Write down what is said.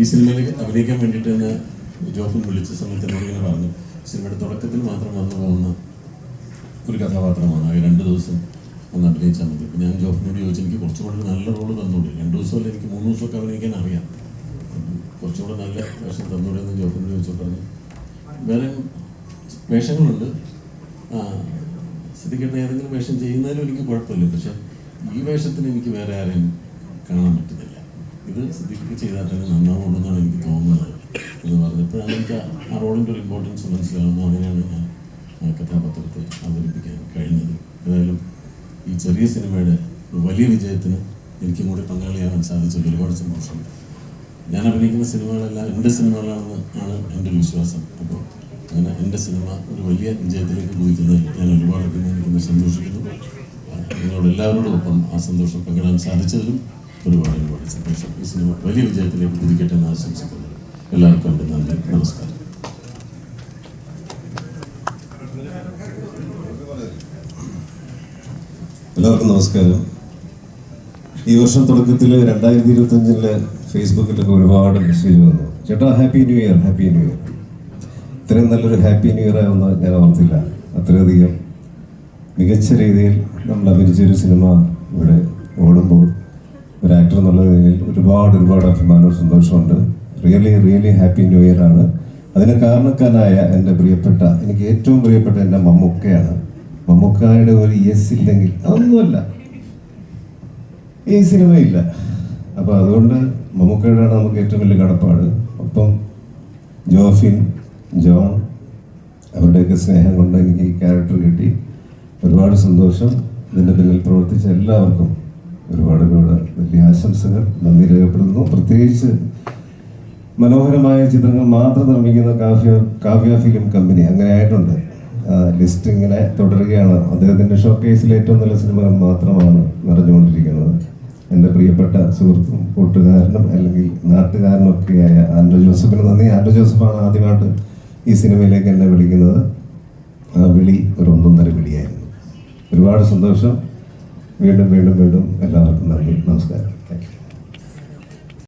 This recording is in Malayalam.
ഈ സിനിമയിൽ അഭിനയിക്കാൻ വേണ്ടിയിട്ട് തന്നെ ജോഫിൻ വിളിച്ച സമയത്ത് ഇങ്ങനെ പറഞ്ഞു. സിനിമയുടെ തുടക്കത്തിൽ മാത്രം വന്നു പോകുന്ന ഒരു കഥാപാത്രമാണ്. ആ രണ്ട് ദിവസം ഒന്ന് അഭിനയിച്ചാൽ മതി. ഞാൻ ജോഫിനോട് ചോദിച്ചു എനിക്ക് കുറച്ചുകൂടെ നല്ല റോൾ തന്നൂടെ? രണ്ട് ദിവസമല്ല എനിക്ക് മൂന്ന് ദിവസമൊക്കെ അഭിനയിക്കാൻ അറിയാം. കുറച്ചുകൂടെ നല്ല വേഷം തന്നൂടെ? എന്ന് ജോഫിനോട് ചോദിച്ചു പറഞ്ഞു വേറെ വേഷങ്ങളുണ്ട്. ആ സ്ഥിതിക്കേണ്ട ഏതെങ്കിലും വേഷം ചെയ്യുന്നതിലും എനിക്ക് കുഴപ്പമില്ല. പക്ഷെ ഈ വേഷത്തിന് എനിക്ക് വേറെ ആരെയും കാണാൻ പറ്റുന്നില്ല. ഇത് തന്നെ നന്നാവുള്ളൂ എന്നാണ് എനിക്ക് തോന്നുന്നത്. എന്ന് പറഞ്ഞപ്പോഴാണ് എനിക്ക് ആ- റോളിന്റെ ഒരു ഇമ്പോർട്ടൻസ് മനസ്സിലാവുന്നത് അങ്ങനെയാണ് ഞാൻ കഥാപാത്രത്തെ അവതരിപ്പിക്കാൻ കഴിഞ്ഞത്. ഏതായാലും ഈ ചെറിയ സിനിമയുടെ ഒരു വലിയ വിജയത്തിന് എനിക്കും കൂടി പങ്കാളിയാവാൻ സാധിച്ചതിൽ ഒരുപാട് സന്തോഷം. ഞാൻ അഭിനയിക്കുന്ന സിനിമകളെല്ലാം എന്റെ സിനിമകളാണെന്ന് ആണ് എന്റെ ഒരു വിശ്വാസം. അപ്പോൾ അങ്ങനെ എന്റെ സിനിമ ഒരു വലിയ വിജയത്തിലേക്ക് കുതിക്കുന്നതിൽ ഞാൻ ഒരുപാട് അഭിനയിക്കുന്നത് സന്തോഷിക്കുന്നു. നിങ്ങളോട് എല്ലാവരോടും ഒപ്പം ആ സന്തോഷം പങ്കിടാൻ സാധിച്ചതിലും ഒരുപാട് ഒരുപാട് സന്തോഷം ഈ സിനിമ വലിയ വിജയത്തിലേക്ക് കുതിക്കട്ടെ എന്ന് ആശംസിക്കുന്നു. എല്ലാവർക്കും എന്റെ നന്ദി. നമസ്കാരം. എല്ലാവർക്കും നമസ്കാരം. ഈ വർഷം തുടക്കത്തിൽ രണ്ടായിരത്തി ഇരുപത്തി അഞ്ചിൽ ഫേസ്ബുക്കിലൊക്കെ ഒരുപാട് മെസ്സേജ് വന്നു. ചേട്ടാ happy new year happy new year ഇത്രയും നല്ലൊരു ഹാപ്പി ന്യൂ ഇയർ ആയെന്ന് ഞാൻ ഓർത്തില്ല. അത്രയധികം മികച്ച രീതിയിൽ നമ്മൾ അഭിനയിച്ചൊരു സിനിമ ഇവിടെ ഓടുമ്പോൾ ഒരു ആക്ടർ എന്നുള്ള ഒരുപാട് ഒരുപാട് അഭിമാനവും സന്തോഷമുണ്ട് really really happy new year ആണ്. അതിന് കാരണക്കാരനായ എന്റെ പ്രിയപ്പെട്ട എനിക്ക് ഏറ്റവും പ്രിയപ്പെട്ട എന്റെ മമ്മൂക്കയാണ്. മമ്മൂക്കായുടെ ഒരു യെസ് ഇല്ലെങ്കിൽ അതൊന്നുമല്ല. ഈ സിനിമയില്ല. അപ്പോൾ അതുകൊണ്ട് മമ്മൂക്കയോടാണ് നമുക്ക് ഏറ്റവും വലിയ കടപ്പാട്. ഒപ്പം ജോഫിൻ ജോൺ അവരുടെയൊക്കെ സ്നേഹം കൊണ്ട് എനിക്ക് ഈ ക്യാരക്ടർ കിട്ടി. ഒരുപാട് സന്തോഷം. ഇതിന്റെ പിന്നിൽ പ്രവർത്തിച്ച എല്ലാവർക്കും ഒരുപാട് ഒരുപാട് ആശംസകൾ നന്ദി രേഖപ്പെടുത്തുന്നു. പ്രത്യേകിച്ച് മനോഹരമായ ചിത്രങ്ങൾ മാത്രം നിർമ്മിക്കുന്ന കാവ്യ കാവ്യ ഫിലിം കമ്പനി അങ്ങനെ ആയിട്ടുണ്ട്. ലിസ്റ്റ് ഇങ്ങനെ തുടരുകയാണ്. അദ്ദേഹത്തിന്റെ ഷോ കേസിലെ ഏറ്റവും നല്ല സിനിമകൾ മാത്രമാണ് നിറഞ്ഞുകൊണ്ടിരിക്കുന്നത്. എന്റെ പ്രിയപ്പെട്ട സുഹൃത്തും കൂട്ടുകാരനും അല്ലെങ്കിൽ നാട്ടുകാരനും ഒക്കെയായ ആൻഡ്രോ ജോസഫിന് നന്ദി. ആൻഡ്രോ ജോസഫാണ് ആദ്യമായിട്ട് ഈ സിനിമയിലേക്ക് എന്നെ വിളിക്കുന്നത്. ആ വിളി ഒരു ഒന്നൊന്നര വിളിയായിരുന്നു. ഒരുപാട് സന്തോഷം. വീണ്ടും വീണ്ടും വീണ്ടും എല്ലാവർക്കും നന്ദി. നമസ്കാരം. Thank you